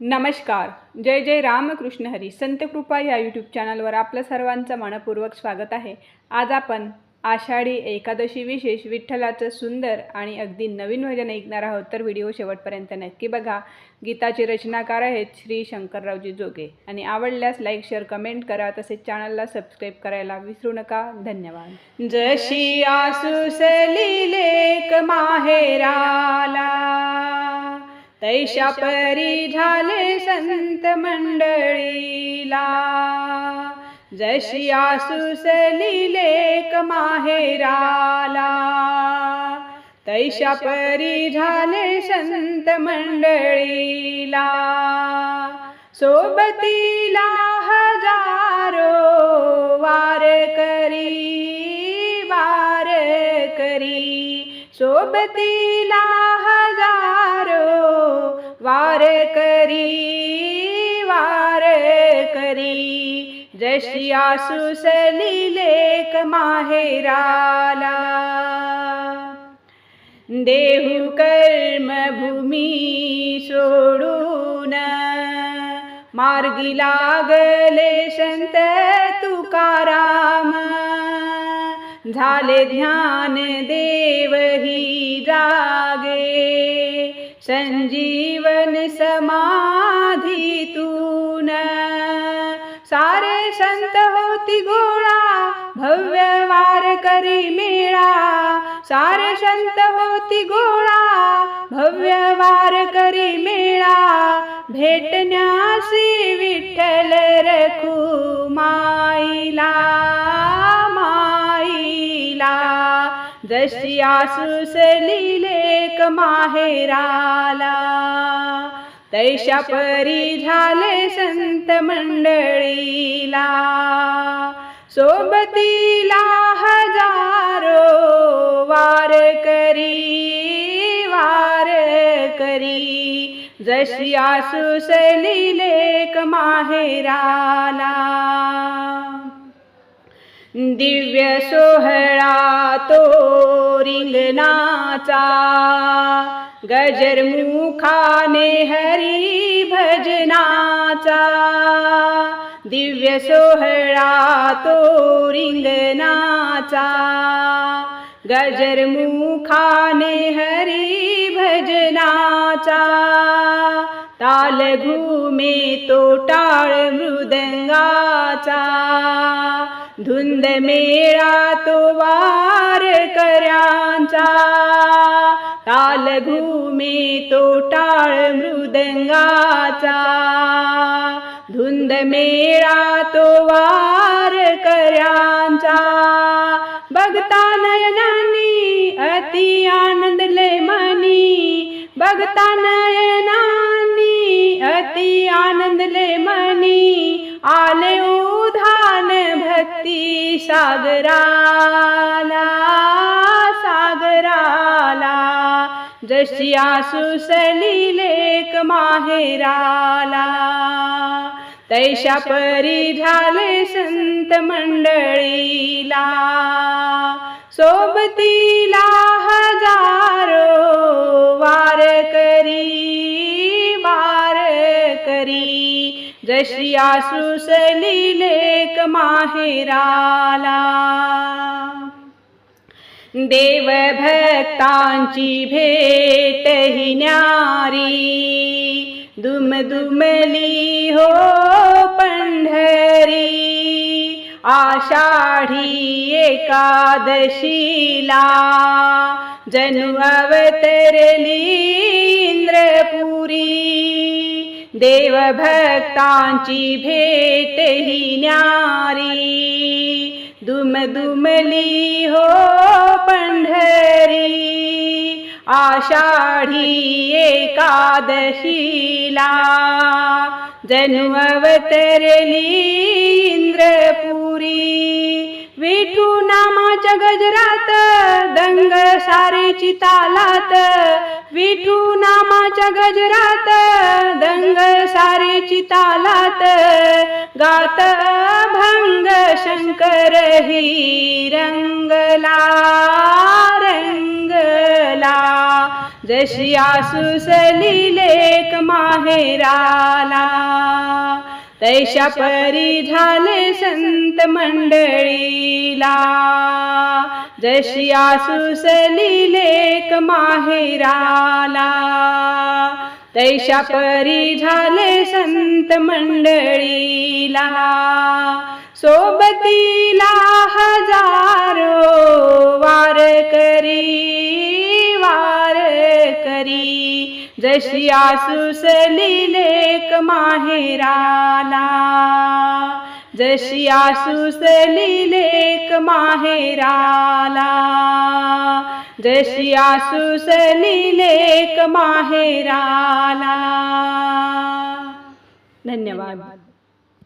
नमस्कार. जय जय रामकृष्ण हरी. संत कृपा या यूट्यूब चॅनलवर आपलं सर्वांचं मनपूर्वक स्वागत आहे. आज आपण आषाढी एकादशी विशेष विठ्ठलाचं सुंदर आणि अगदी नवीन भजन ऐकणार आहोत. तर व्हिडिओ शेवटपर्यंत नक्की बघा. गीताचे रचनाकार आहेत श्री शंकररावजी जोगे. आणि आवडल्यास लाईक शेअर कमेंट करा. तसेच चॅनलला सबस्क्राईब करायला विसरू नका. धन्यवाद. जशी आसुसली लेक माहेराला. तैशा परी झाले संत मंडळीला. जशी आसुसली लेक माहेराला. तैशा परी झाले संत मंडळीला. सोबतीला हजारो वार करी वार करी. सोबतीला हजार वारकरी करी वार करी। जशी आसुसली लेक माहेराला। देहू कर्मभूमी सोडून मार्गी लागले संत तुकाराम। झाले ध्यान देवही जागे। संजीवन समाधीतून सारे संत होती गोळा भव्य वार करी मेळा। सारे संत होती गोळा भव्य वार करी मेळा। भेटण्यासी विठ्ठल रखू माईला। माईला जशी आसुसलीले एक माहेराला. तैशा परी झाले संत मंडळीला. सोबतीला हजारो वार करी वार करी. जशी आसुसली लेक माहेराला. दिव्य सोहळा तो रिंगणाचा गजरमुखाने हरी भजनाचा. दिव्य सोहळा तो रिंगणाचा गजरमुखाने हरी भजनाचा. ताल घुमे तो टाळ मृदंगाचा. धुंद मेळा तो वार कर्यांचा. ताल घुमे तो टाळ मृदंगाचा. धुंद मेळा तो वार कर्यांचा. बघता नयनानी अति आनंदले मनी. बघता नयनानी अति आनंदले मनी. आले उधा भक्ती सागराला सागराला. जशी आसुसली लेक माहेराला तैशा परी झाले संत मंडळीला. सोबतीला हजारो वार करी वार करी. जशी आसुसली माहेराला. देवभक्तांची भेट ही न्यारी. दुमदुमली हो पंढरी. आषाढी एकादशीला. जनु अवतरली इंद्रपुरी. देवभक्तांची भेट ही न्यारी. दुमदुमली हो पंढरी. आषाढी एकादशीला जनु अवतरली इंद्रपुरी. विठू नामाच्या गजरात दंग सारेची तालात. विठू नामाच्या गजरात दंग सारेची तालात. गात भंग शंकर ही रंगला रंगला. जशी आसुसली लेक माहेराला तैशा परी झाले संत मंडळी. मंडळीला जशी आसुसली लेक माहेराला तैशा परी झाले संत मंडळीला। सोबतीला हजारो वार करी वार करी। जशी आसुसली लेक माहेराला जशी आसुसली लेक माहेराला. जशी आसुसली लेक माहेराला. धन्यवाद.